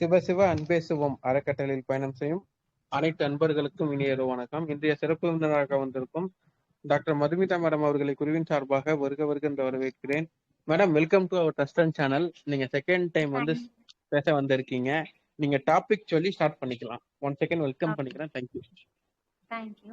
சிவ சிவ அன்பே சிவம் அறக்கட்டளையில் பயணம் செய்யும் அனைத்து அன்பர்களுக்கும் இனிய வணக்கம். இன்றைய சிறப்பு விருந்தினராக வந்திருக்கும் டாக்டர் மதுமிதா மேடம் அவர்களை குருவின் சார்பாக வருக வருக என்று வரவேற்கிறேன். Madam welcome to our dust and channel நீங்க செகண்ட் டைம் வந்து பேச வந்திருக்கீங்க. நீங்க டாபிக் சொல்லி ஸ்டார்ட் பண்ணிக்கலாம். One second welcome. பண்ணிக்கிறேன். தேங்க்யூ தேங்க்யூ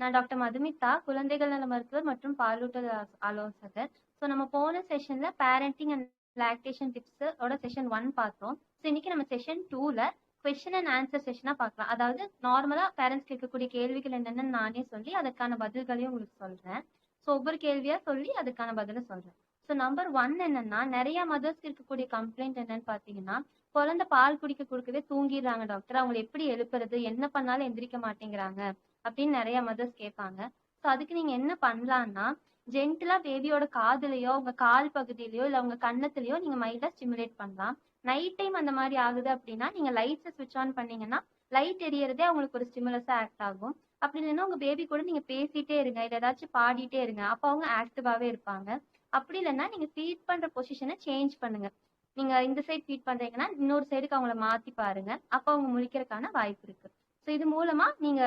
நான் டாக்டர் மதுமிதா குழந்தைகள் நல மருத்துவர் மற்றும் பாலூட்டல் ஆலோசகர். ஸோ நம்ம போன செஷன்ல பேரண்டிங் அண்ட் லாக்டேஷன் டிப்ஸ் ஓட செஷன் ஒன் பார்த்தோம். ஸோ இன்னைக்கு நம்ம செஷன் டூல கொஸ்டின் அண்ட் ஆன்சர் செஷனா பார்க்கலாம். அதாவது நார்மலா பேரண்ட்ஸ் கேட்கக்கூடிய கேள்விகள் என்னென்னு நானே சொல்லி அதுக்கான பதில்களையும் உங்களுக்கு சொல்றேன். ஸோ ஒவ்வொரு கேள்வியா சொல்லி அதுக்கான பதிலை சொல்றேன். ஸோ நம்பர் ஒன் என்னன்னா நிறைய மதர்ஸ்க்கு இருக்கக்கூடிய கம்ப்ளைண்ட் என்னன்னு பார்த்தீங்கன்னா குழந்தை பால் குடிக்க கொடுக்கவே தூங்கிடுறாங்க டாக்டர் அவங்களை எப்படி எழுப்புறது? என்ன பண்ணாலும் எந்திரிக்க மாட்டேங்கிறாங்க அப்படின்னு நிறைய மதர்ஸ் கேட்பாங்க. ஸோ அதுக்கு நீங்க என்ன பண்ணலாம்னா ஜென்டலா பேபியோட காதுலயோ உங்க கால் பகுதியிலயோ இல்ல உங்க கன்னத்துலயோ நீங்க மைல்டா ஸ்டிமுலேட் பண்ணலாம். நைட் டைம் அந்த மாதிரி ஆகுது அப்படின்னா நீங்க லைட்ஸை சுவிட்ச் ஆன் பண்ணீங்கன்னா லைட் எரியறதே அவங்களுக்கு ஒரு ஸ்டிமுலஸா ஆக்ட் ஆகும். அப்படி இல்லைன்னா உங்க பேபி கூட நீங்க பேசிட்டே இருங்க இல்ல ஏதாச்சும் பாடிட்டே இருங்க. அப்ப அவங்க ஆக்டிவாவே இருப்பாங்க. அப்படி இல்லைன்னா நீங்க ஃபீட் பண்ற பொசிஷனை சேஞ்ச் பண்ணுங்க. நீங்க இந்த சைடு ஃபீட் பண்றீங்கன்னா இன்னொரு சைடுக்கு அவங்கள மாத்தி பாருங்க. அப்ப அவங்க முழிக்கிறதுக்கான வாய்ப்பு இருக்கு. ஸோ இது மூலமா நீங்க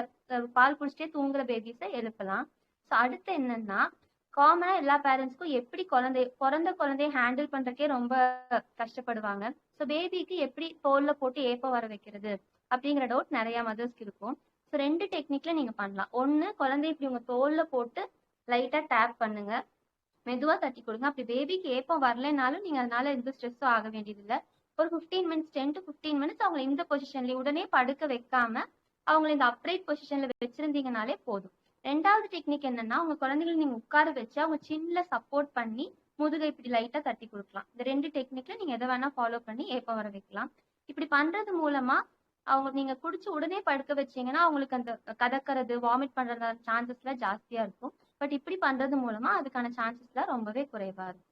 பால் குடிச்சிட்டே தூங்குற பேபிஸை எழுப்பலாம். ஸோ அடுத்து என்னன்னா காமனா எல்லா பேரண்ட்ஸ்க்கும் எப்படி குழந்தை பிறந்த குழந்தைய ஹேண்டில் பண்றதுக்கே ரொம்ப கஷ்டப்படுவாங்க. ஸோ பேபிக்கு எப்படி தோல்ல போட்டு ஏப்ப வர வைக்கிறது அப்படிங்கிற டவுட் நிறைய மதர்ஸ்க்கு இருக்கும். ஸோ ரெண்டு டெக்னிக்ல நீங்க பண்ணலாம். ஒன்னு குழந்தை இப்படி உங்க தோல்ல போட்டு லைட்டா டேப் பண்ணுங்க. மெதுவா தட்டி கொடுங்க. அப்படி பேபிக்கு ஏப்பம் வரலைனாலும் நீங்க அதனால எந்த ஸ்ட்ரெஸ்ஸும் ஆக வேண்டியதில்லை. ஒரு fifteen minutes ten to fifteen minutes அவங்க இந்த பொசிஷன்ல உடனே படுக்க வைக்காம அவங்கள இந்த அப்ரைட் பொசிஷன்ல வச்சிருந்தீங்கனாலே போதும். ரெண்டாவது டெக்னிக் என்னன்னா உங்க குழந்தைகளை நீங்க உட்கார வச்சு அவங்க சின்ன சப்போர்ட் பண்ணி முதுகை இப்படி லைட்டா தட்டி கொடுக்கலாம். இந்த ரெண்டு டெக்னிக்ல நீங்க எதை வேணா ஃபாலோ பண்ணி ஏப்ப வர வைக்கலாம். இப்படி பண்றது மூலமா அவங்க நீங்க குடிச்சு உடனே படுக்க வச்சீங்கன்னா அவங்களுக்கு அந்த கதக்கிறது வாமிட் பண்றத சான்சஸ் எல்லாம் ஜாஸ்தியா இருக்கும். பட் இப்படி பண்றது மூலமா அதுக்கான சான்சஸ்லாம் ரொம்பவே குறைவா இருக்கும்.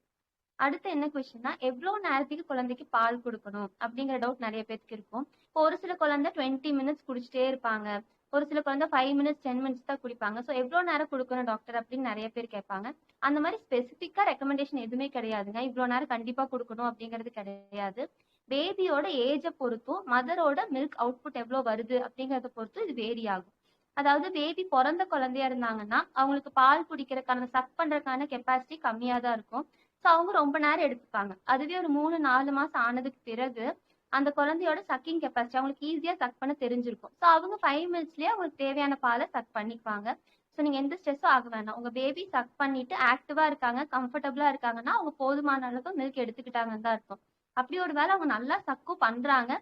அடுத்து என்ன கொஸ்டின்னா எவ்வளவு நேரத்துக்கு குழந்தைக்கு பால் கொடுக்கணும்? அப்படிங்கிற டவுட் நிறைய பேருக்கு இருக்கும். இப்போ ஒரு சில குழந்தை டுவெண்ட்டி மினிட்ஸ் குடிச்சிட்டே இருப்பாங்க. ஒரு சில குழந்தை ஃபைவ் மினிட்ஸ் டென் மினிட்ஸ் தான் குடிப்பாங்க. ஸோ எவ்வளோ நேரம் கொடுக்கணும் டாக்டர் அப்படின்னு நிறைய பேர் கேட்பாங்க. அந்த மாதிரி ஸ்பெசிஃபிக்காக ரெக்கமெண்டேஷன் எதுவுமே கிடையாதுங்க. இவ்வளோ நேரம் கண்டிப்பாக கொடுக்கணும் அப்படிங்கிறது கிடையாது. பேபியோட ஏஜை பொறுத்தும் மதரோட மில்க் அவுட்புட் எவ்வளோ வருது அப்படிங்கிறத பொறுத்து இது வேரி ஆகும். அதாவது பேபி பிறந்த குழந்தையா இருந்தாங்கன்னா அவங்களுக்கு பால் குடிக்கிறதுக்கான சக் பண்றதுக்கான கெப்பாசிட்டி கம்மியா தான் இருக்கும். ஸோ அவங்க ரொம்ப நேரம் எடுத்துப்பாங்க. அதுவே ஒரு மூணு நாலு மாசம் ஆனதுக்கு பிறகு அந்த குழந்தையோட சக்கிங் கெப்பாசிட்டி அவங்களுக்கு ஈஸியா சக் பண்ண தெரிஞ்சிருக்கும். ஸோ அவங்க ஃபைவ் மினிட்ஸ்லயே அவங்களுக்கு தேவையான பாலை சக் பண்ணிக்குவாங்க. ஸோ நீங்க எந்த ஸ்ட்ரெஸ்ஸும் ஆக வேண்டாம் உங்க பேபி சக் பண்ணிட்டு ஆக்டிவா இருக்காங்க கம்ஃபர்டபுளா இருக்காங்கன்னா அவங்க போதுமான அளவு மில்க் எடுத்துக்கிட்டாங்கன்னு தான் இருக்கும் அப்படி ஒரு வேலை அவங்க நல்லா சக்கும் பண்றாங்க.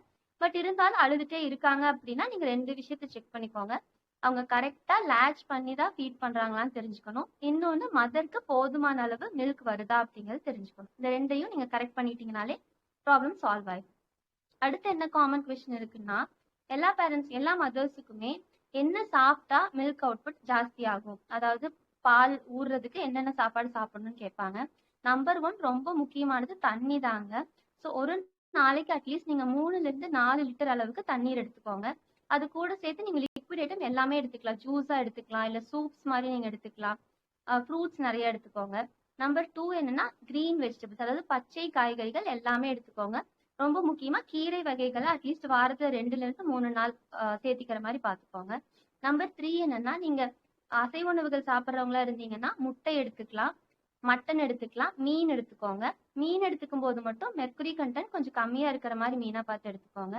பட் இருந்தாலும் அழுதுட்டே இருக்காங்க அப்படின்னா நீங்க ரெண்டு விஷயத்த செக் பண்ணிக்கோங்க. அவங்க கரெக்டா லேட்ச் பண்ணி தான் ஃபீட் பண்றாங்களான்னு தெரிஞ்சுக்கணும். இன்னொன்னு மதருக்கு போதுமான அளவு மில்க் வருதா அப்படிங்கறது தெரிஞ்சுக்கணும். இந்த ரெண்டையும் நீங்க கரெக்ட் பண்ணிட்டீங்கனாலே ப்ராப்ளம் சால்வ் ஆயிடும். அடுத்து என்ன காமன் கொஸ்டின் இருக்குன்னா எல்லா பேரண்ட்ஸ் எல்லா மதர்ஸுக்குமே என்ன சாப்பிட்டா மில்க் அவுட்புட் ஜாஸ்தி ஆகும் அதாவது பால் ஊறுறதுக்கு என்னென்ன சாப்பாடு சாப்பிடணும்னு கேட்பாங்க. நம்பர் ஒன் ரொம்ப முக்கியமானது தண்ணி தாங்க. ஸோ ஒரு நாளைக்கு அட்லீஸ்ட் நீங்க மூணுல இருந்து நாலு லிட்டர் அளவுக்கு தண்ணீர் எடுத்துக்கோங்க. அது கூட சேர்த்து நீங்க லிக்விட் ஐட்டம் எல்லாமே எடுத்துக்கலாம். ஜூஸா எடுத்துக்கலாம். இல்ல சூப்ஸ் மாதிரி நீங்க எடுத்துக்கலாம். ஃப்ரூட்ஸ் நிறைய எடுத்துக்கோங்க. நம்பர் டூ என்னன்னா கிரீன் வெஜிடபிள்ஸ் அதாவது பச்சை காய்கறிகள் எல்லாமே எடுத்துக்கோங்க. ரொம்ப முக்கியமா கீரை வகைகளை அட்லீஸ்ட் வாரத்துல ரெண்டுல இருந்து மூணு நாள் சேர்த்திக்கிற மாதிரி பாத்துக்கோங்க நம்பர் த்ரீ என்னன்னா நீங்க அசைவ உணவுகள் சாப்பிட்றவங்களா இருந்தீங்கன்னா முட்டை எடுத்துக்கலாம் மட்டன் எடுத்துக்கலாம் மீன் எடுத்துக்கோங்க. மீன் எடுத்துக்கும் போது மட்டும் மெர்குரி கண்டென்ட் கொஞ்சம் கம்மியா இருக்கிற மாதிரி மீனா பார்த்து எடுத்துக்கோங்க.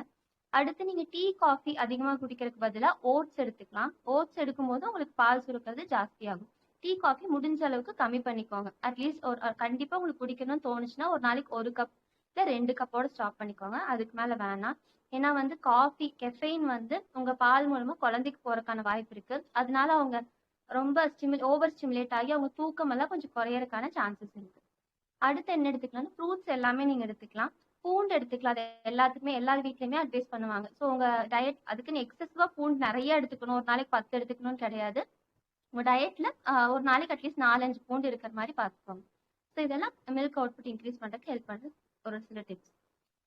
அடுத்து நீங்க டீ காஃபி அதிகமா குடிக்கிறதுக்கு பதிலா ஓட்ஸ் எடுத்துக்கலாம். ஓட்ஸ் எடுக்கும் போது உங்களுக்கு பால் சுருக்கிறது ஜாஸ்தி ஆகும் டீ காஃபி முடிஞ்ச அளவுக்கு கம்மி பண்ணிக்கோங்க. அட்லீஸ்ட் ஒரு கண்டிப்பா உங்களுக்கு குடிக்கணும்னு தோணுச்சுன்னா ஒரு நாளைக்கு ஒரு கப் இல்ல ரெண்டு கப்போட ஸ்டாப் பண்ணிக்கோங்க. அதுக்கு மேல வேணாம். ஏன்னா வந்து காஃபி கெஃபைன் வந்து உங்க பால் மூலமா குழந்தைக்கு போறதுக்கான வாய்ப்பு இருக்கு. அதனால அவங்க ரொம்ப ஸ்டிமுல் ஓவர் ஸ்டிமுலேட் ஆகி அவங்க தூக்கம் எல்லாம் கொஞ்சம் குறையறதுக்கான சான்சஸ் இருக்கு. அடுத்து என்ன எடுத்துக்கலாம்னா ஃப்ரூட்ஸ் எல்லாமே நீங்க எடுத்துக்கலாம். பூண்டு எடுத்துக்கலாம். அது எல்லாத்துக்குமே எல்லா வீட்லயுமே அட்வைஸ் பண்ணுவாங்க. ஸோ உங்க டயட் அதுக்குன்னு எக்ஸசிவா பூண்டு நிறைய எடுத்துக்கணும். ஒரு நாளைக்கு பத்து எடுத்துக்கணும்னு கிடையாது. உங்க டயட்ல ஒரு நாளைக்கு அட்லீஸ்ட் நாலஞ்சு பூண்டு இருக்கிற மாதிரி பார்த்துக்கோங்க. ஸோ இதெல்லாம் மில்க் அவுட்புட் இன்க்ரீஸ் பண்றதுக்கு ஹெல்ப் பண்ணுறது ஒரு சில டிப்ஸ்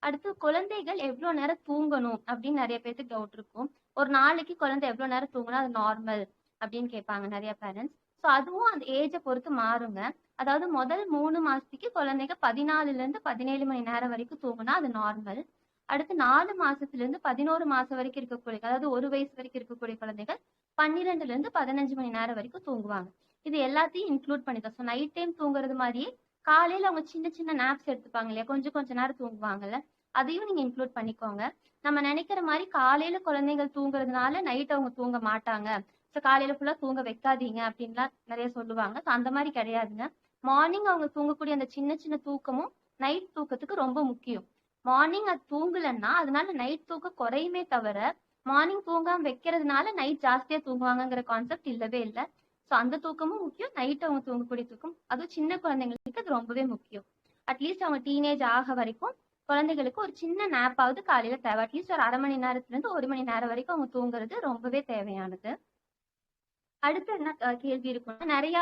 அடுத்து குழந்தைகள் எவ்வளோ நேரம் தூங்கணும் அப்படின்னு நிறைய பேருக்கு டவுட் இருக்கும். ஒரு நாளைக்கு குழந்தை எவ்வளோ நேரம் தூங்கணும் அது நார்மல் அப்படின்னு கேட்பாங்க நிறைய பேரண்ட்ஸ் ஸோ அதுவும் அந்த ஏஜை பொறுத்து மாறுங்க. அதாவது முதல் மூணு மாசத்துக்கு குழந்தைங்க பதினாலுல இருந்து பதினேழு மணி நேரம் வரைக்கும் தூங்குனா அது நார்மல் அடுத்து நாலு மாசத்துல இருந்து பதினோரு மாசம் வரைக்கும் இருக்கக்கூடிய அதாவது ஒரு வயசு வரைக்கும் இருக்கக்கூடிய குழந்தைகள் பன்னிரெண்டுலேருந்து பதினஞ்சு மணி நேரம் வரைக்கும் தூங்குவாங்க. இது எல்லாத்தையும் இன்க்ளூட் பண்ணிக்கலாம். ஸோ நைட் டைம் தூங்குறது மாதிரியே காலையில அவங்க சின்ன சின்ன நாப்ஸ் எடுத்துப்பாங்க இல்லையா? கொஞ்சம் கொஞ்ச நேரம் தூங்குவாங்கல்ல? அதையும் நீங்க இன்க்ளூட் பண்ணிக்கோங்க. நம்ம நினைக்கிற மாதிரி காலையில குழந்தைகள் தூங்குறதுனால நைட் அவங்க தூங்க மாட்டாங்க. ஸோ காலையில ஃபுல்லா தூங்க வைக்காதீங்க அப்படின்லாம் நிறைய சொல்லுவாங்க. ஸோ அந்த மாதிரி கிடையாதுங்க. மார்னிங் அவங்க தூங்கக்கூடிய அந்த சின்ன சின்ன தூக்கமும் நைட் தூக்கத்துக்கு ரொம்ப முக்கியம். மார்னிங் அது தூங்கலன்னா அதனால நைட் தூக்கம் குறையுமே தவிர மார்னிங் தூங்காம வைக்கிறதுனால நைட் ஜாஸ்தியா தூங்குவாங்கங்கிற கான்செப்ட் இல்லவே இல்லை. ஸோ அந்த தூக்கமும் முக்கியம். நைட் அவங்க தூங்கக்கூடிய தூக்கம். அதுவும் சின்ன குழந்தைங்களுக்கு அது ரொம்பவே முக்கியம். அட்லீஸ்ட் அவங்க டீனேஜ் ஆக வரைக்கும் குழந்தைகளுக்கு ஒரு சின்ன நேப்பாவது காலையில தேவை. அட்லீஸ்ட் ஒரு அரை மணி நேரத்துல இருந்து ஒரு மணி நேரம் வரைக்கும் அவங்க தூங்குறது ரொம்பவே தேவையானது. அடுத்து என்ன கேள்வி இருக்கும்னா நிறைய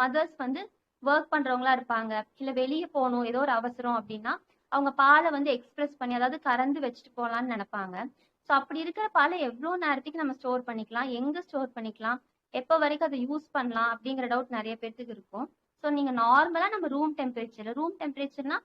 மதர்ஸ் வந்து ஒர்க் பண்றவங்களா இருப்பாங்க. இல்ல வெளியே போகணும் ஏதோ ஒரு அவசரம் அப்படின்னா அவங்க பாலை வந்து எக்ஸ்பிரஸ் பண்ணி அதாவது கறந்து வச்சுட்டு போகலான்னு நினைப்பாங்க. ஸோ அப்படி இருக்கிற பாலை எவ்வளோ நேரத்துக்கு நம்ம ஸ்டோர் பண்ணிக்கலாம்? எங்க ஸ்டோர் பண்ணிக்கலாம்? எப்போ வரைக்கும் அதை யூஸ் பண்ணலாம் அப்படிங்கிற டவுட் நிறைய பேர்த்துக்கு இருக்கும். ஸோ நீங்கள் நார்மலாக நம்ம ரூம் டெம்பரேச்சர் ரூம் டெம்பரேச்சர்னா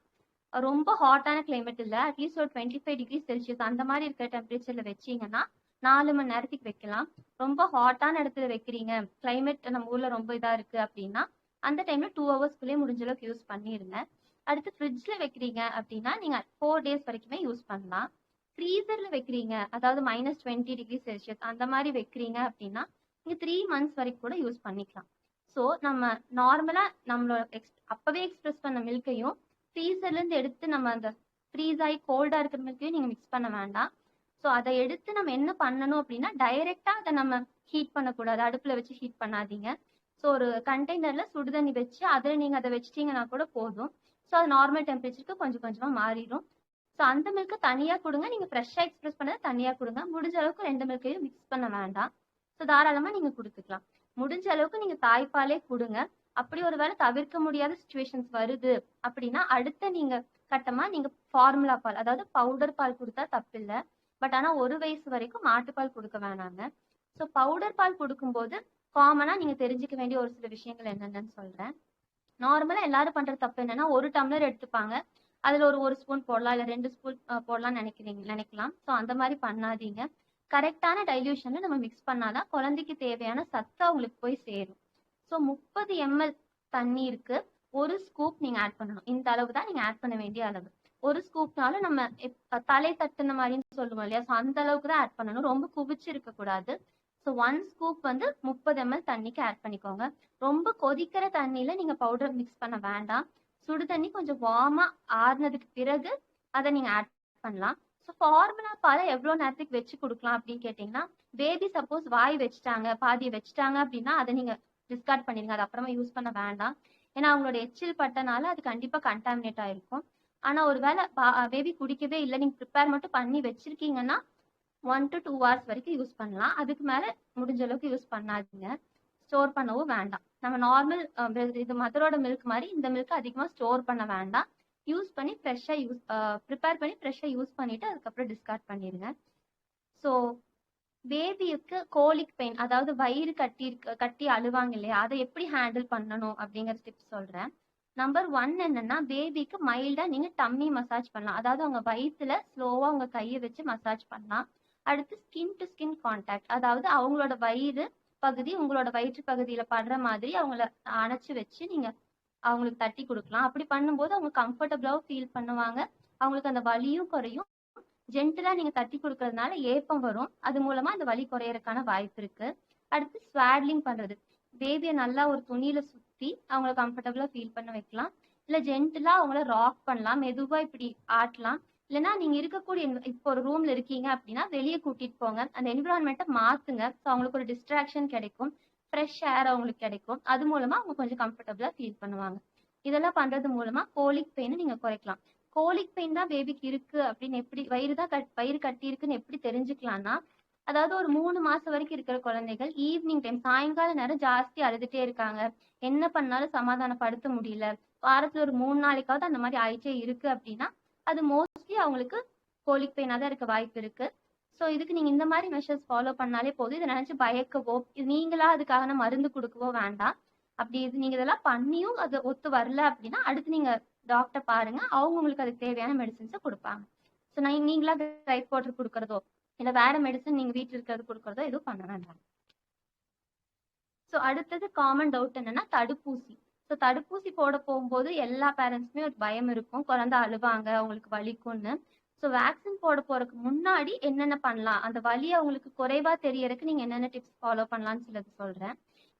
ரொம்ப ஹாட்டான கிளைமேட் இல்லை அட்லீஸ்ட் ஒரு டுவெண்ட்டி ஃபைவ் டிகிரி செல்சியஸ் அந்த மாதிரி இருக்கிற டெம்பரேச்சரில் வச்சீங்கன்னா நாலு மணி நேரத்துக்கு வைக்கலாம். ரொம்ப ஹாட்டான இடத்துல வைக்கிறீங்க கிளைமேட் நம்ம ஊரில் ரொம்ப இதாக இருக்குது அப்படின்னா அந்த டைமில் டூ ஹவர்ஸ்க்குள்ளேயே முடிஞ்ச அளவுக்கு யூஸ் பண்ணிருங்க. அடுத்து ஃப்ரிட்ஜில் வைக்கிறீங்க அப்படின்னா நீங்கள் ஃபோர் டேஸ் வரைக்குமே யூஸ் பண்ணலாம். ஃப்ரீசரில் வைக்கிறீங்க அதாவது மைனஸ் டுவெண்ட்டி டிகிரி செல்சியஸ் அந்த மாதிரி வைக்கிறீங்க அப்படின்னா நீங்க த்ரீ மந்த்ஸ் வரைக்கும் கூட யூஸ் பண்ணிக்கலாம். ஸோ நம்ம நார்மலா நம்மளோட எக்ஸ் அப்பவே எக்ஸ்பிரஸ் பண்ண மில்கையும் ஃப்ரீசர்ல இருந்து எடுத்து நம்ம அந்த ஃப்ரீஸ் ஆகி கோல்டா இருக்கிற மில்கையும் நீங்க மிக்ஸ் பண்ண வேண்டாம். ஸோ அதை எடுத்து நம்ம என்ன பண்ணணும் அப்படின்னா டைரெக்டா அதை நம்ம ஹீட் பண்ணக்கூடாது. அடுப்புல வச்சு ஹீட் பண்ணாதீங்க. ஸோ ஒரு கண்டெய்னர்ல சுடுதண்ணி வச்சு அதில் நீங்க அதை வச்சிட்டீங்கன்னா கூட போதும். ஸோ அது நார்மல் டெம்பரேச்சருக்கு கொஞ்சம் கொஞ்சமா மாறிடும். ஸோ அந்த மில்க்கு தனியாக கொடுங்க. நீங்க ஃப்ரெஷ்ஷாக எக்ஸ்பிரஸ் பண்ணதை தனியாக கொடுங்க. முடிஞ்ச அளவுக்கு ரெண்டு மில்க்கையும் மிக்ஸ் பண்ண வேண்டாம். ஸோ தாராளமாக நீங்க கொடுத்துக்கலாம். முடிஞ்ச அளவுக்கு நீங்கள் தாய்ப்பாலே கொடுங்க. அப்படி ஒரு வேளை தவிர்க்க முடியாத சுச்சுவேஷன்ஸ் வருது அப்படின்னா அடுத்த நீங்கள் கட்டமா நீங்க ஃபார்முலா பால் அதாவது பவுடர் பால் கொடுத்தா தப்பில்லை. பட் ஆனால் ஒரு வயசு வரைக்கும் மாட்டுப்பால் கொடுக்க வேணாங்க. ஸோ பவுடர் பால் கொடுக்கும்போது காமனாக நீங்க தெரிஞ்சுக்க வேண்டிய ஒரு சில விஷயங்கள் என்னென்னு சொல்றேன். நார்மலா எல்லாரும் பண்ற தப்பு என்னன்னா ஒரு டம்ளர் எடுத்துப்பாங்க. அதுல ஒரு ஒரு ஸ்பூன் போடலாம் இல்ல ரெண்டு ஸ்பூன் போடலாம்னு நினைக்கிறீங்க நினைக்கலாம். ஸோ அந்த மாதிரி பண்ணாதீங்க. கரெக்டான டைல்யூஷன்ல நம்ம மிக்ஸ் பண்ணாதான் குழந்தைக்கு தேவையான சத்து அவங்களுக்கு போய் சேரும். ஸோ முப்பது எம்எல் தண்ணீருக்கு ஒரு ஸ்கூப் நீங்க ஆட் பண்ணணும். இந்த அளவு தான் நீங்க ஆட் பண்ண வேண்டிய அளவு. ஒரு ஸ்கூப்னாலும் நம்ம தலை தட்டுன மாதிரின்னு சொல்லுவோம் இல்லையா? ஸோ அந்த அளவுக்கு தான் ஆட் பண்ணணும். ரொம்ப குவிச்சு இருக்க கூடாது. ஸோ ஒன் ஸ்கூப் வந்து முப்பது எம்எல் தண்ணிக்கு ஆட் பண்ணிக்கோங்க. ரொம்ப கொதிக்கிற தண்ணியில நீங்க பவுடர் மிக்ஸ் பண்ண வேண்டாம். சுடு தண்ணி கொஞ்சம் வார்மா ஆறுனதுக்கு பிறகு அதை நீங்க ஆட் பண்ணலாம். ஸோ ஃபார்முலா பாலை எவ்வளோ நேரத்துக்கு வச்சு கொடுக்கலாம் அப்படின்னு கேட்டிங்கன்னா பேபி சப்போஸ் வாய் வச்சுட்டாங்க பாதியை வச்சுட்டாங்க அப்படின்னா அதை நீங்க டிஸ்கார்ட் பண்ணிடுங்க. அது அப்புறமா யூஸ் பண்ண வேண்டாம். ஏன்னா அவங்களோட எச்சில் பட்டனால அது கண்டிப்பா கண்டாமினேட் ஆயிருக்கும். ஆனா ஒருவேளை பேபி குடிக்கவே இல்லை. நீங்க ப்ரிப்பேர் மட்டும் பண்ணி வச்சிருக்கீங்கன்னா ஒன் டு டூ ஹவர்ஸ் வரைக்கும் யூஸ் பண்ணலாம். அதுக்கு மேல முடிஞ்ச அளவுக்கு யூஸ் பண்ணாதீங்க. ஸ்டோர் பண்ணவும் வேண்டாம். நம்ம நார்மல் இது மதரோட மில்க் மாதிரி இந்த மில்க் அதிகமா ஸ்டோர் பண்ண வேண்டாம். யூஸ் பண்ணி ஃப்ரெஷ்ஷாக யூஸ் ப்ரிப்பேர் பண்ணி ஃப்ரெஷ்ஷாக யூஸ் பண்ணிட்டு அதுக்கப்புறம் டிஸ்கார்ட் பண்ணிடுங்க ஸோ பேபிக்கு கோலிக் பெயின் அதாவது வயிறு கட்டி இருக்க கட்டி அழுவாங்க இல்லையா? அதை எப்படி ஹேண்டில் பண்ணணும் அப்படிங்கிற டிப்ஸ் சொல்கிறேன் நம்பர் ஒன் என்னன்னா பேபிக்கு மைல்டா நீங்க டம்மி மசாஜ் பண்ணலாம். அதாவது அவங்க வயிற்றுல ஸ்லோவா உங்க கையை வச்சு மசாஜ் பண்ணலாம். அடுத்து ஸ்கின் டு ஸ்கின் கான்டாக்ட் அதாவது அவங்களோட வயிறு பகுதி உங்களோட வயிற்று பகுதியில படுற மாதிரி அவங்கள அணைச்சு வச்சு நீங்க அவங்களுக்கு தட்டி கொடுக்கலாம். அப்படி பண்ணும்போது அவங்க கம்ஃபர்டபுளாவும் ஃபீல் பண்ணுவாங்க. அவங்களுக்கு அந்த வலியும் குறையும். ஜென்டலா நீங்க தட்டி கொடுக்கறதுனால ஏப்பம் வரும். அது மூலமா அந்த வலி குறையறதுக்கான வாய்ப்பு இருக்கு. அடுத்து ஸ்வாட்லிங் பண்றது. பேபியை நல்லா ஒரு துணியில சுத்தி அவங்கள கம்ஃபர்டபுளா ஃபீல் பண்ண வைக்கலாம். இல்ல ஜென்டலா அவங்கள ராக் பண்ணலாம். மெதுவா இப்படி ஆட்டலாம். இல்லைன்னா நீங்க இருக்கக்கூடிய இப்போ ஒரு ரூம்ல இருக்கீங்க அப்படின்னா வெளியே கூட்டிட்டு போங்க. அந்த என்விரான்மெண்ட்டை மாத்துங்க. ஸோ அவங்களுக்கு ஒரு டிஸ்ட்ராக்ஷன் கிடைக்கும். ஃப்ரெஷ் ஏர் அவங்களுக்கு கிடைக்கும். அது மூலமா அவங்க கொஞ்சம் கம்ஃபர்டபுளா ஃபீல் பண்ணுவாங்க. இதெல்லாம் பண்றது மூலமா கோலிக் பெயினை நீங்க குறைக்கலாம். கோலிக் பெயின் தான் பேபிக்கு இருக்கு அப்படின்னு எப்படி வயிறு தான் கட் வயிறு கட்டி இருக்குன்னு எப்படி தெரிஞ்சுக்கலாம்னா அதாவது ஒரு மூணு மாசம் வரைக்கும் இருக்கிற குழந்தைகள் ஈவினிங் டைம் சாயங்கால நேரம் ஜாஸ்தி அழுதுட்டே இருக்காங்க. என்ன பண்ணாலும் சமாதானப்படுத்த முடியல. வாரத்துல ஒரு மூணு நாளைக்காவது அந்த மாதிரி ஆயிடுச்சே இருக்கு அப்படின்னா அது மோஸ்ட்லி அவங்களுக்கு கோலிக் பெயினா தான் இருக்க வாய்ப்பு இருக்கு. ஸோ இதுக்கு நீங்க இந்த மாதிரி மெஷர்ஸ் ஃபாலோ பண்ணாலே போதும். இதை நினைச்சு பயக்கவோ இது நீங்களா அதுக்காக மருந்து கொடுக்கவோ வேண்டாம். அப்படி இது நீங்க இதெல்லாம் பண்ணியும் அது ஒத்து வரல அப்படின்னா அடுத்து நீங்க டாக்டர் பாருங்க. அவங்க உங்களுக்கு அதுக்கு தேவையான மெடிசின்ஸை கொடுப்பாங்க. ஸோ நான் நீங்களா ட்ரை பவுடர் கொடுக்கறதோ இல்ல வேற மெடிசன் நீங்க வீட்டில் இருக்கிறது கொடுக்கறதோ எதுவும் பண்ண வேண்டாம். ஸோ அடுத்தது காமன் டவுட் என்னன்னா தடுப்பூசி. ஸோ தடுப்பூசி போட போகும்போது எல்லா பேரண்ட்ஸுமே ஒரு பயம் இருக்கும். குழந்தை அழுவாங்க அவங்களுக்கு வலிக்கும்னு. ஸோ வேக்சின் போட போறதுக்கு முன்னாடி என்னென்ன பண்ணலாம்? அந்த வலி அவங்களுக்கு குறைவா தெரியறதுக்கு நீங்க என்னென்ன டிப்ஸ் ஃபாலோ பண்ணலாம்னு சிலது சொல்றேன்.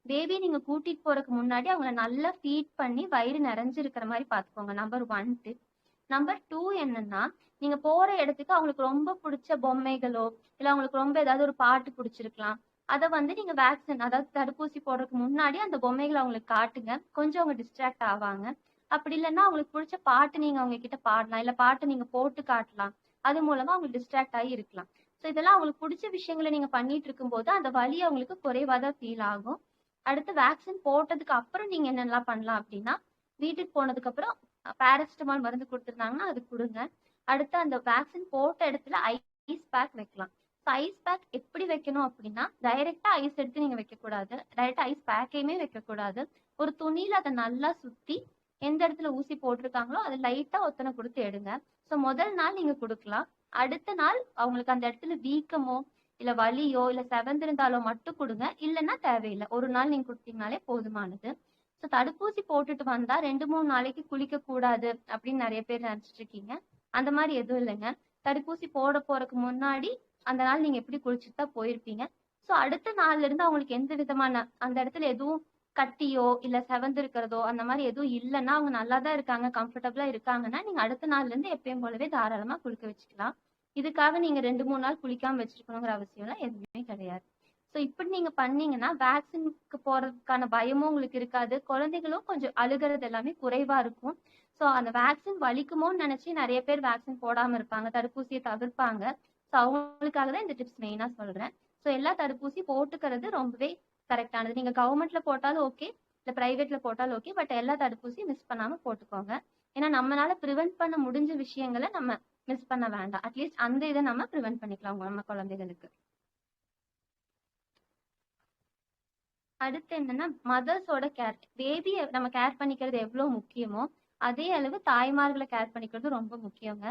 பேபி நீங்க கூட்டிட்டு போறதுக்கு முன்னாடி அவங்கள நல்லா ஃபீட் பண்ணி வயிறு நிறைஞ்சிருக்கிற மாதிரி பாத்துக்கோங்க number one tip number two என்னன்னா நீங்க போற இடத்துக்கு அவங்களுக்கு ரொம்ப பிடிச்ச பொம்மைகளோ இல்ல அவங்களுக்கு ரொம்ப ஏதாவது ஒரு பாட்டு பிடிச்சிருக்கலாம். அதை வந்து நீங்க வேக்சின் அதாவது தடுப்பூசி போடுறதுக்கு முன்னாடி அந்த பொம்மைகளை அவங்களுக்கு காட்டுங்க. கொஞ்சம் அவங்க டிஸ்ட்ராக்ட் ஆவாங்க. அப்படி இல்லைன்னா அவங்களுக்கு பிடிச்ச பாட்டு நீங்க அவங்க கிட்ட பாடலாம். இல்ல பாட்டு நீங்க போட்டு காட்டலாம். அது மூலமா அவங்க டிஸ்ட்ராக்ட் ஆகி இருக்கலாம். ஸோ இதெல்லாம் அவங்களுக்கு பிடிச்ச விஷயங்களை நீங்க பண்ணிட்டு இருக்கும்போது அந்த வலி அவங்களுக்கு குறைவா தான் ஃபீல் ஆகும். அடுத்து வேக்சின் போட்டதுக்கு அப்புறம் நீங்க என்னெல்லாம் பண்ணலாம் அப்படின்னா வீட்டுக்கு போனதுக்கு அப்புறம் பேரசிட்டமால் மருந்து கொடுத்துருந்தாங்கன்னா அது கொடுங்க. அடுத்து அந்த வேக்சின் போட்ட இடத்துல ஐஸ் பேக் வைக்கலாம். ஸோ ஐஸ் பேக் எப்படி வைக்கணும் அப்படின்னா டைரக்டா ஐஸ் எடுத்து நீங்க வைக்கக்கூடாது. டைரக்டா ஐஸ் பேக்கையுமே வைக்கக்கூடாது. ஒரு துணியில அதை நல்லா சுத்தி எந்த இடத்துல ஊசி போட்டிருக்காங்களோ அதை லைட்டா ஒத்தனை கொடுத்து எடுங்க. ஸோ முதல் நாள் நீங்க கொடுக்கலாம். அடுத்த நாள் அவங்களுக்கு அந்த இடத்துல வீக்கமோ இல்ல வலியோ இல்ல செவந்திருந்தாலோ மட்டும் கொடுங்க. இல்லைன்னா தேவையில்லை. ஒரு நாள் நீங்க கொடுத்தீங்கனாலே போதுமானது. ஸோ தடுப்பூசி போட்டுட்டு வந்தா ரெண்டு மூணு நாளைக்கு குளிக்க கூடாது அப்படின்னு நிறைய பேர் நினைச்சிட்டு இருக்கீங்க. அந்த மாதிரி எதுவும் இல்லைங்க. தடுப்பூசி போட போறதுக்கு முன்னாடி அந்த நாள் நீங்க எப்படி குளிச்சுட்டு தான் போயிருப்பீங்க. ஸோ அடுத்த நாள்ல இருந்து அவங்களுக்கு எந்த விதமான அந்த இடத்துல எதுவும் கட்டியோ இல்ல செவந்து இருக்கிறதோ அந்த மாதிரி எதுவும் இல்லைன்னா அவங்க நல்லா தான் இருக்காங்க கம்ஃபர்டபுளா இருக்காங்கன்னா நீங்க அடுத்த நாள்ல இருந்து எப்பயும் போலவே தாராளமா குளிக்க வச்சுக்கலாம். இதுக்காக நீங்க ரெண்டு மூணு நாள் குளிக்காம வச்சிருக்கணுங்கிற அவசியம்லாம் எதுவுமே கிடையாது. ஸோ இப்படி நீங்க பண்ணீங்கன்னா வேக்சினுக்கு போறதுக்கான பயமும் உங்களுக்கு இருக்காது. குழந்தைகளும் கொஞ்சம் அழுகிறது எல்லாமே குறைவா இருக்கும். ஸோ அந்த வேக்சின் வலிக்குமோன்னு நினைச்சு நிறைய பேர் வேக்சின் போடாம இருப்பாங்க. தடுப்பூசியை தவிர்ப்பாங்க. ஸோ அவங்களுக்காக தான் இந்த டிப்ஸ் மெயினா சொல்றேன். ஸோ எல்லா தடுப்பூசி போட்டுக்கிறது ரொம்பவே கரெக்டானது நீங்க கவர்மெண்ட்ல போட்டாலும் ஓகே இல்ல பிரைவேட்ல போட்டாலும் ஓகே பட் எல்லா தடுப்பூசியும் மிஸ் பண்ணாம போட்டுக்கோங்க. ஏன்னா நம்மளால ப்ரிவென்ட் பண்ண முடிஞ்ச விஷயங்களை நம்ம மிஸ் பண்ண வேண்டாம். அட்லீஸ்ட் அந்த இதை நம்ம ப்ரிவென்ட் பண்ணிக்கலாம் நம்ம குழந்தைகளுக்கு. அடுத்து என்னன்னா மதர்ஸோட கேர் பேபி நம்ம கேர் பண்ணிக்கிறது எவ்வளவு முக்கியமோ அதே அளவு தாய்மார்களை கேர் பண்ணிக்கிறது ரொம்ப முக்கியங்க.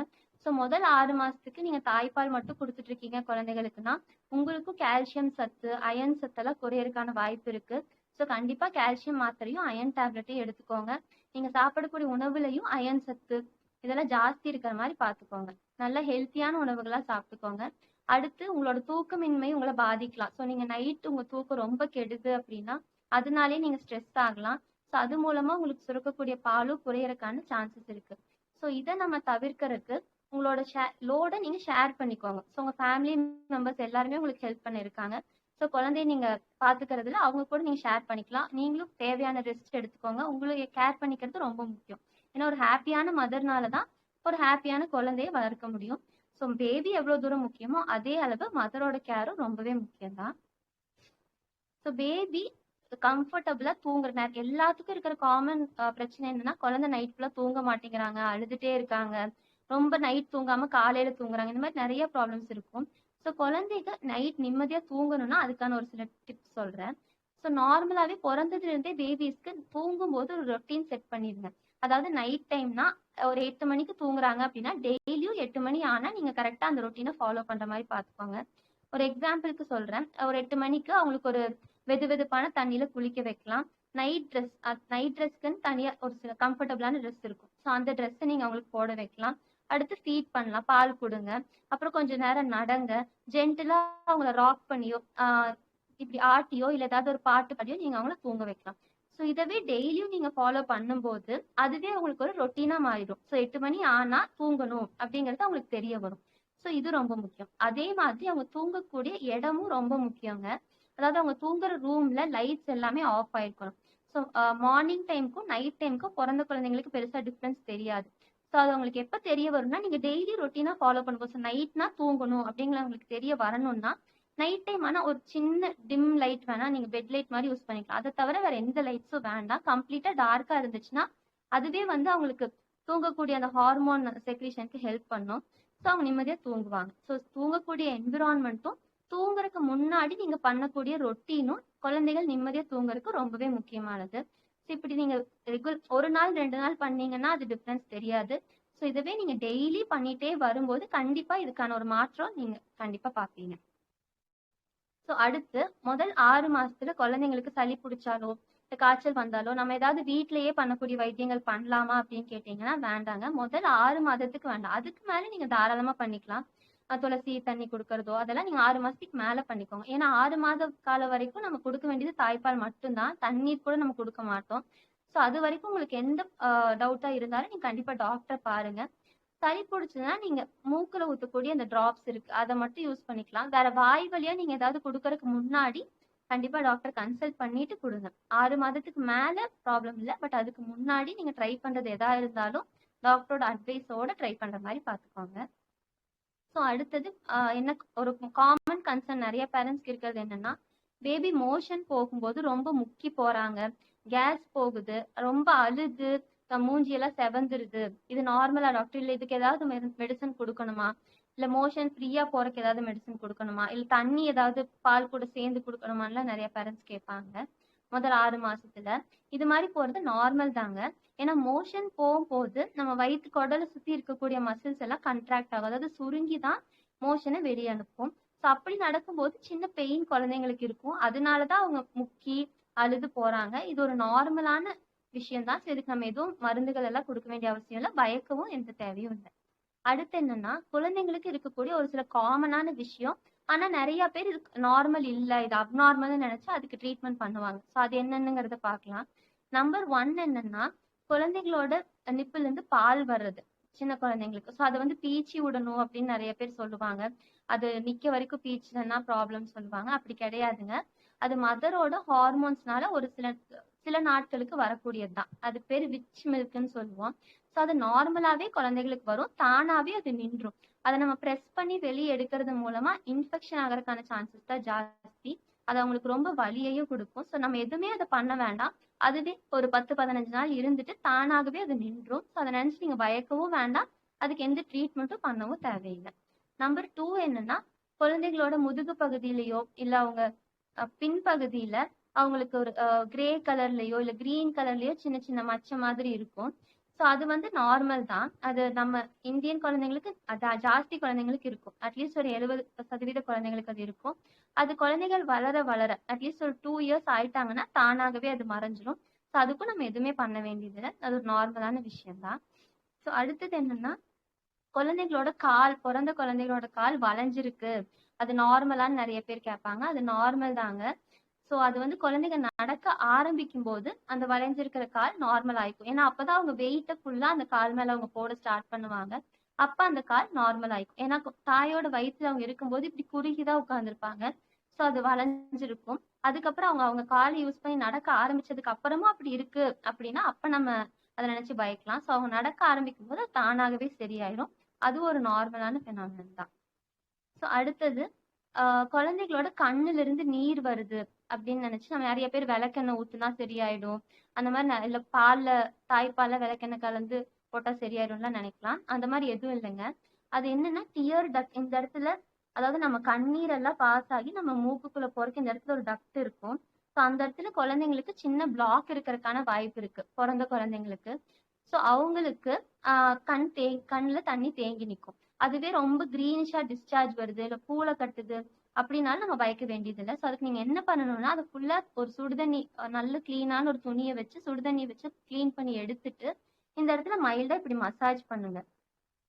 ஸோ முதல் ஆறு மாசத்துக்கு நீங்க தாய்ப்பால் மட்டும் கொடுத்துட்டு இருக்கீங்க குழந்தைகளுக்குன்னா உங்களுக்கும் கால்சியம் சத்து அயன் சத்தெல்லாம் குறையறதுக்கான வாய்ப்பு இருக்கு. ஸோ கண்டிப்பா கால்சியம் மாத்திரையும் அயன் டேப்லெட்டையும் எடுத்துக்கோங்க. நீங்க சாப்பிடக்கூடிய உணவுலையும் அயன் சத்து இதெல்லாம் ஜாஸ்தி இருக்கிற மாதிரி பார்த்துக்கோங்க நல்ல ஹெல்த்தியான உணவுகளா சாப்பிட்டுக்கோங்க. அடுத்து உங்களோட தூக்கமின்மை உங்களை பாதிக்கலாம். ஸோ நீங்க நைட் உங்க தூக்கம் ரொம்ப கெடுது அப்படின்னா அதனாலே நீங்க ஸ்ட்ரெஸ் ஆகலாம். ஸோ அது மூலமா உங்களுக்கு சுரக்கக்கூடிய பாலும் குறையறதுக்கான சான்சஸ் இருக்கு. ஸோ இதை நம்ம தவிர்க்கறதுக்கு உங்களோட ஷேர் லோடை நீங்க ஷேர் பண்ணிக்கோங்க. ஸோ உங்க ஃபேமிலி மெம்பர்ஸ் எல்லாருமே உங்களுக்கு ஹெல்ப் பண்ணிருக்காங்க. ஸோ குழந்தைய நீங்க பாத்துக்கிறதுல அவங்க கூட நீங்க ஷேர் பண்ணிக்கலாம். நீங்களும் தேவையான ரெஸ்ட் எடுத்துக்கோங்க. உங்களுக்கு கேர் பண்ணிக்கிறது ரொம்ப முக்கியம். ஏன்னா ஒரு ஹாப்பியான மதர்னால தான் ஒரு ஹாப்பியான குழந்தைய வளர்க்க முடியும். ஸோ பேபி எவ்வளவு தூரம் முக்கியமோ அதே அளவு மதரோட கேரும் ரொம்பவே முக்கியம்தான். ஸோ பேபி கம்ஃபர்டபுளா தூங்குற நேரம் எல்லாத்துக்கும் இருக்கிற காமன் பிரச்சனை என்னன்னா குழந்தை நைட் ஃபுல்லா தூங்க மாட்டேங்கிறாங்க அழுதுட்டே இருக்காங்க. ரொம்ப நைட் தூங்காம காலையில தூங்குறாங்க. இந்த மாதிரி நிறைய ப்ராப்ளம்ஸ் இருக்கும். ஸோ குழந்தைக்கு நைட் நிம்மதியா தூங்கணும்னா அதுக்கான ஒரு சில டிப்ஸ் சொல்றேன். ஸோ நார்மலாவே பிறந்ததுலேருந்தே பேபிஸ்க்கு தூங்கும் போது ஒரு ரொட்டீன் செட் பண்ணிடுங்க. அதாவது நைட் டைம்னா ஒரு எட்டு மணிக்கு தூங்குறாங்க அப்படின்னா டெய்லியும் எட்டு மணி ஆனா நீங்க கரெக்டா அந்த ரொட்டீனை ஃபாலோ பண்ற மாதிரி பாத்துக்கோங்க ஒரு எக்ஸாம்பிளுக்கு சொல்றேன். ஒரு எட்டு மணிக்கு அவங்களுக்கு ஒரு வெது வெதுப்பான தண்ணியில குளிக்க வைக்கலாம். நைட் ட்ரெஸ் நைட் ட்ரெஸ்க்குன்னு தனியா ஒரு சில கம்ஃபர்டபுளான ட்ரெஸ் இருக்கும். ஸோ அந்த ட்ரெஸ்ஸை நீங்க அவங்களுக்கு போட வைக்கலாம். அடுத்து ஃபீட் பண்ணலாம் பால் கொடுங்க. அப்புறம் கொஞ்ச நேரம் நடங்க. ஜென்டிலா அவங்கள ராக் பண்ணியோ இப்படி ஆட்டியோ இல்ல ஏதாவது ஒரு பாட்டு பாடியோ நீங்க அவங்கள தூங்க வைக்கலாம். ஸோ இதவே டெய்லியும் நீங்க ஃபாலோ பண்ணும்போது அதுவே உங்களுக்கு ஒரு ரொட்டீனா மாறிடும். ஸோ எட்டு மணி ஆனா தூங்கணும் அப்படிங்கிறது அவங்களுக்கு தெரிய வரும். ஸோ இது ரொம்ப முக்கியம். அதே மாதிரி அவங்க தூங்கக்கூடிய இடமும் ரொம்ப முக்கியங்க. அதாவது அவங்க தூங்குற ரூம்ல லைட்ஸ் எல்லாமே ஆஃப் ஆயிருக்கணும். ஸோ மார்னிங் டைமுக்கும் நைட் டைமுக்கும் பிறந்த குழந்தைங்களுக்கு பெருசா டிஃப்ரென்ஸ் தெரியாது. ஸோ அது உங்களுக்கு எப்போ தெரிய வரும்னா நீங்க டெய்லி ரொட்டீனாக ஃபாலோ பண்ணுவோம் ஸோ நைட்னா தூங்கணும் அப்படிங்கிற உங்களுக்கு தெரிய வரணும்னா நைட் டைம் ஆனா ஒரு சின்ன டிம் லைட் வேணால் நீங்க பெட் லைட் மாதிரி யூஸ் பண்ணிக்கலாம். அதை தவிர வேற எந்த லைட்ஸும் வேண்டாம். கம்ப்ளீட்டாக டார்க்கா இருந்துச்சுன்னா அதுவே வந்து அவங்களுக்கு தூங்கக்கூடிய அந்த ஹார்மோன் செக்ரேஷனுக்கு ஹெல்ப் பண்ணும். ஸோ அவங்க நிம்மதியா தூங்குவாங்க. ஸோ தூங்கக்கூடிய என்விரான்மெண்ட்டும் தூங்குறதுக்கு முன்னாடி நீங்க பண்ணக்கூடிய ரொட்டீனும் குழந்தைகள் நிம்மதியா தூங்குறதுக்கு ரொம்பவே முக்கியமானது. ஸோ இப்படி நீங்க ரெகுலர் ஒரு நாள் ரெண்டு நாள் பண்ணீங்கன்னா அது டிஃப்ரென்ஸ் தெரியாது. ஸோ இதுவே நீங்க டெய்லி பண்ணிட்டே வரும்போது கண்டிப்பா இதுக்கான ஒரு மாற்றம் நீங்க கண்டிப்பா பார்ப்பீங்க. ஸோ அடுத்து முதல் ஆறு மாசத்துல குழந்தைங்களுக்கு சளி பிடிச்சாலோ காய்ச்சல் வந்தாலோ நம்ம ஏதாவது வீட்லயே பண்ணக்கூடிய வைத்தியங்கள் பண்ணலாமா அப்படின்னு கேட்டீங்கன்னா வேண்டாங்க. முதல் ஆறு மாதத்துக்கு வேண்டாம். அதுக்கு மேல நீங்க தாராளமா பண்ணிக்கலாம். துளசி தண்ணி கொடுக்கறதோ அதெல்லாம் நீங்க ஆறு மாசத்துக்கு மேல பண்ணிக்கோங்க. ஏன்னா ஆறு மாத காலம் வரைக்கும் நம்ம கொடுக்க வேண்டியது தாய்ப்பால் மட்டும்தான். தண்ணீர் கூட நம்ம கொடுக்க மாட்டோம். ஸோ அது வரைக்கும் உங்களுக்கு எந்த டவுட்டா இருந்தாலும் நீங்க கண்டிப்பா டாக்டர் பாருங்க. சளி பிடிச்சதுன்னா நீங்க மூக்குல ஊத்தக்கூடிய அந்த டிராப்ஸ் இருக்கு. அதை மட்டும் யூஸ் பண்ணிக்கலாம். வேற வாய் வழியா நீங்க ஏதாவது கொடுக்கறதுக்கு முன்னாடி கண்டிப்பா டாக்டர் கன்சல்ட் பண்ணிட்டு கொடுங்க. ஆறு மாதத்துக்கு மேல ப்ராப்ளம் இல்லை. பட் அதுக்கு முன்னாடி நீங்க ட்ரை பண்றது எதா இருந்தாலும் டாக்டரோட அட்வைஸோட ட்ரை பண்ற மாதிரி பாத்துக்கோங்க. ஸோ அடுத்தது ஆஹ் என்ன ஒரு காமன் கன்சர்ன் நிறைய பேரண்ட்ஸ்க்கு இருக்கிறது என்னன்னா பேபி மோஷன் போகும்போது ரொம்ப முக்கி போறாங்க. கேஸ் போகுது ரொம்ப அழுது மூஞ்சியெல்லாம் செவந்துருது. இது நார்மலா டாக்டர் இல்ல இதுக்கு ஏதாவது மெடிசன் கொடுக்கணுமா? இல்ல மோஷன் ஃப்ரீயா போறதுக்கு ஏதாவது மெடிசன் கொடுக்கணுமா? இல்ல தண்ணி ஏதாவது பால் கூட சேர்ந்து கொடுக்கணுமான்லாம் நிறைய பேரண்ட்ஸ் கேட்பாங்க. முதல் ஆறு மாசத்துல. இது மாதிரி போறது நார்மல் தாங்க. ஏன்னா மோஷன் போகும்போது நம்ம வயிற்று குடலை சுத்தி இருக்கக்கூடிய மசில்ஸ் எல்லாம் கண்ட்ராக்ட் ஆகும். அதாவது சுருங்கி தான் மோஷனை வெளியே அனுப்பும். ஸோ அப்படி நடக்கும்போது சின்ன பெயின் குழந்தைங்களுக்கு இருக்கும். அதனாலதான் அவங்க முக்கி அழுது போறாங்க. இது ஒரு நார்மலான விஷயம் தான் இதுக்கு நம்ம எதுவும் மருந்துகள் எல்லாம் கொடுக்க வேண்டிய அவசியம் இல்லை. பயக்கவும் எந்த தேவையும் இல்லை. அடுத்து என்னன்னா குழந்தைங்களுக்கு இருக்கக்கூடிய ஒரு சில காமனான விஷயம் ஆனா நிறைய பேர் இது நார்மல் இல்ல. இது அப்நார்மல்னு நினைச்சு அதுக்கு ட்ரீட்மெண்ட் பண்ணுவாங்க. ஸோ அது என்னன்னுங்கிறத பார்க்கலாம். நம்பர் ஒன் என்னன்னா குழந்தைங்களோட நிப்பில் இருந்து பால் வர்றது. சின்ன குழந்தைங்களுக்கு. ஸோ அதை வந்து பீச்சி விடணும் அப்படின்னு நிறைய பேர் சொல்லுவாங்க. அது நிக்க வரைக்கும் பீச்சுன்னா ப்ராப்ளம் சொல்லுவாங்க. அப்படி கிடையாதுங்க. அது மதரோட ஹார்மோன்ஸ்னால ஒரு சில சில நாட்களுக்கு வரக்கூடியது தான் அது பேர் விச் மில்க்னு சொல்லுவோம். ஸோ அது நார்மலாவே குழந்தைகளுக்கு வரும். தானாவே அது நின்றும். அதை நம்ம ப்ரெஸ் பண்ணி வெளியே எடுக்கிறது மூலமா இன்ஃபெக்ஷன் ஆகிறதுக்கான சான்சஸ் தான் ஜாஸ்தி. அது அவங்களுக்கு ரொம்ப வலியையும் கொடுக்கும். ஸோ நம்ம எதுவுமே அதை பண்ண வேண்டாம். அதுவே ஒரு பத்து பதினஞ்சு நாள் இருந்துட்டு தானாகவே அது நின்றும். ஸோ அதை நினைச்சு நீங்க பயக்கவும் வேண்டாம். அதுக்கு எந்த ட்ரீட்மெண்ட்டும் பண்ணவும் தேவையில்லை. நம்பர் டூ என்னன்னா குழந்தைகளோட முதுகு பகுதியிலயோ இல்ல அவங்க பின்பகுதியில அவங்களுக்கு ஒரு கிரே கலர்லயோ இல்ல கிரீன் கலர்லயோ சின்ன சின்ன மச்ச மாதிரி இருக்கும். ஸோ அது வந்து நார்மல் தான். அது நம்ம இந்தியன் குழந்தைங்களுக்கு அது ஜாஸ்தி குழந்தைங்களுக்கு இருக்கும். அட்லீஸ்ட் ஒரு எழுபது சதவீத குழந்தைங்களுக்கு அது இருக்கும். அது குழந்தைகள் வளர வளர அட்லீஸ்ட் ஒரு டூ இயர்ஸ் ஆயிட்டாங்கன்னா தானாகவே அது மறைஞ்சிரும். ஸோ அதுக்கும் நம்ம எதுவுமே பண்ண வேண்டியதில்லை. அது ஒரு நார்மலான விஷயம் தான். ஸோ அடுத்தது என்னன்னா குழந்தைகளோட கால் பிறந்த குழந்தைகளோட கால் வளைஞ்சிருக்கு. அது நார்மலான்னு நிறைய பேர் கேட்பாங்க. அது நார்மல் தாங்க. ஸோ அது வந்து குழந்தைங்க நடக்க ஆரம்பிக்கும் போது அந்த வளைஞ்சிருக்கிற கால் நார்மல் ஆயிக்கும். ஏன்னா அப்பதான் அவங்க வெயிட்ட ஃபுல்லா அந்த கால் மேல அவங்க போட ஸ்டார்ட் பண்ணுவாங்க. அப்ப அந்த கால் நார்மல் ஆயிக்கும். ஏன்னா தாயோட வயிற்றுல அவங்க இருக்கும்போது இப்படி குறுகிதான் உட்காந்துருப்பாங்க ஸோ அது வளைஞ்சிருக்கும். அதுக்கப்புறம் அவங்க அவங்க காலை யூஸ் பண்ணி நடக்க ஆரம்பிச்சதுக்கு அப்புறமும் அப்படி இருக்கு அப்படின்னா அப்ப நம்ம அதை நினைச்சு பயக்கலாம். ஸோ அவங்க நடக்க ஆரம்பிக்கும் போது தானாகவே சரியாயிரும். அது ஒரு நார்மலான பெனாமினன் தான். ஸோ அடுத்தது குழந்தைகளோட கண்ணுல இருந்து நீர் வருது அப்படின்னு நினைச்சு நம்ம நிறைய பேர் விளக்கெண்ணெய் ஊத்துனா சரியாயிடும். அந்த மாதிரி இல்ல பால்ல தாய்ப்பால்ல விளக்கெண்ணெய் கலந்து போட்டா சரியாயிடும்லாம் நினைக்கலாம். அந்த மாதிரி எதுவும் இல்லைங்க. அது என்னன்னா டியர் டக் இந்த இடத்துல அதாவது நம்ம கண்ணீர் எல்லாம் பாஸ் ஆகி நம்ம மூக்குக்குள்ள போறதுக்கு இந்த இடத்துல ஒரு டக்ட் இருக்கும். ஸோ அந்த இடத்துல குழந்தைங்களுக்கு சின்ன பிளாக் இருக்கிறதுக்கான வாய்ப்பு இருக்கு பிறந்த குழந்தைங்களுக்கு. ஸோ அவங்களுக்கு ஆஹ் கண் தே கண்ணுல தண்ணி தேங்கி நிற்கும் அதுவே ரொம்ப கிரீனிஷா டிஸ்சார்ஜ் வருது இல்ல பூல கட்டுது அப்படின்னாலும் நம்ம பயக்க வேண்டியதில்லை. ஸோ அதுக்கு நீங்க என்ன பண்ணணும்னா அதை ஃபுல்லா ஒரு சுடுதண்ணி நல்ல கிளீனான ஒரு துணியை வச்சு சுடுதண்ணி வச்சு க்ளீன் பண்ணி எடுத்துட்டு இந்த இடத்துல மைல்டா இப்படி மசாஜ் பண்ணுங்க.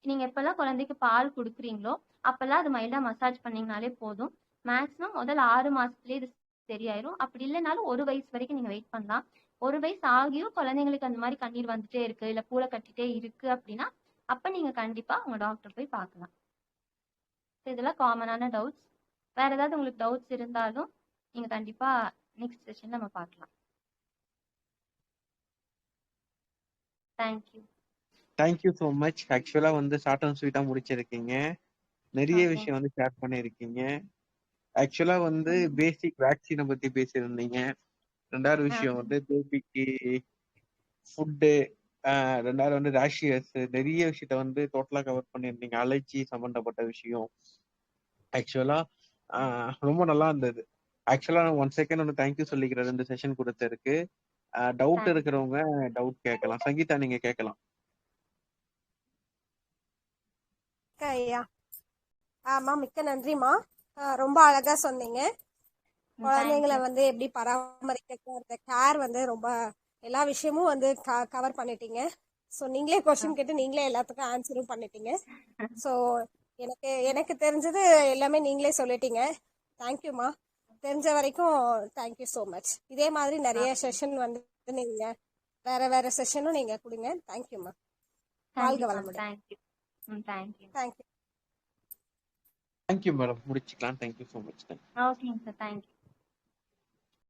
நீங்க எப்பெல்லாம் குழந்தைக்கு பால் கொடுக்குறீங்களோ அப்பெல்லாம் அது மைல்டா மசாஜ் பண்ணீங்கனாலே போதும். மேக்ஸிமம் முதல் ஆறு மாசத்துலயே இது சரியாயிரும். அப்படி இல்லைனாலும் ஒரு வயசு வரைக்கும் நீங்க வெயிட் பண்ணலாம். ஒரு வயசு ஆகியும் குழந்தைங்களுக்கு அந்த மாதிரி கண்ணீர் வந்துட்டே இருக்கு இல்ல பூளை கட்டிட்டே இருக்கு அப்படின்னா அப்ப நீங்க கண்டிப்பா உங்க டாக்டர் போய் பார்க்கலாம். இதெல்லாம் காமனான டவுட்ஸ் வேற ஏதாவது உங்களுக்கு டவுட்ஸ் இருந்தாலும் நீங்க கண்டிப்பா நெக்ஸ்ட் செஷன் நம்ம பார்க்கலாம். தேங்க்யூ தேங்க்யூ ஸோ மச் ஆக்சுவலா வந்து ஷார்ட் அண்ட் ஸ்வீட்டா முடிச்சிருக்கீங்க. நிறைய. விஷயம் வந்து ஷேர் பண்ணிருக்கீங்க. ஆக்சுவலா வந்து பேசிக் வேக்சினை பத்தி பேசியிருந்தீங்க. ரெண்டாவது விஷயம். வந்து பேபிக்கு ஃபுட்டு ரெண்டாவது வந்து ரேஷியஸ். நிறைய விஷயத்த வந்து டோட்டலா கவர் பண்ணியிருந்தீங்க அலர்ஜி சம்பந்தப்பட்ட விஷயம். ஆக்சுவலா ரொம்ப நல்லா இருந்தது. ஆக்சுவலா ஒன் செகண்ட் ஒன்று தேங்க்யூ சொல்லிக்கிறேன் இந்த செஷன் கொடுத்ததுக்கு. டவுட் இருக்கிறவங்க டவுட் கேட்கலாம். சங்கீதா நீங்க கேட்கலாம். ஐயா. ஆமா மிக்க நன்றிம்மா. ஆ, ரொம்ப அழகா சொன்னீங்க. குழந்தைங்களை வந்து எப்படி பராமரிக்க கேர் வந்து ரொம்ப எல்லா விஷயமும் வந்து கவர் பண்ணிட்டீங்க. ஸோ நீங்களே கொஸ்டின் கேட்டு நீங்களே எல்லாத்துக்கும் ஆன்சரும் பண்ணிட்டீங்க. ஸோ எனக்கு எனக்கு தெரிஞ்சது எல்லாமே நீங்களே சொல்லிட்டீங்க. தேங்க்யூம்மா தெரிஞ்ச வரைக்கும் தேங்க்யூ ஸோ மச் இதே மாதிரி நிறைய செஷன் வந்து நீங்க வேற வேற செஷனும் நீங்க கொடுங்க. தேங்க்யூம்மா வாழ்க வளமுடன். Thank you thank you thank you thank you madam முடிச்சுக்கலாம். தேங்க்யூ ஸோ மச் ஓகேங்க சார் தேங்க்யூ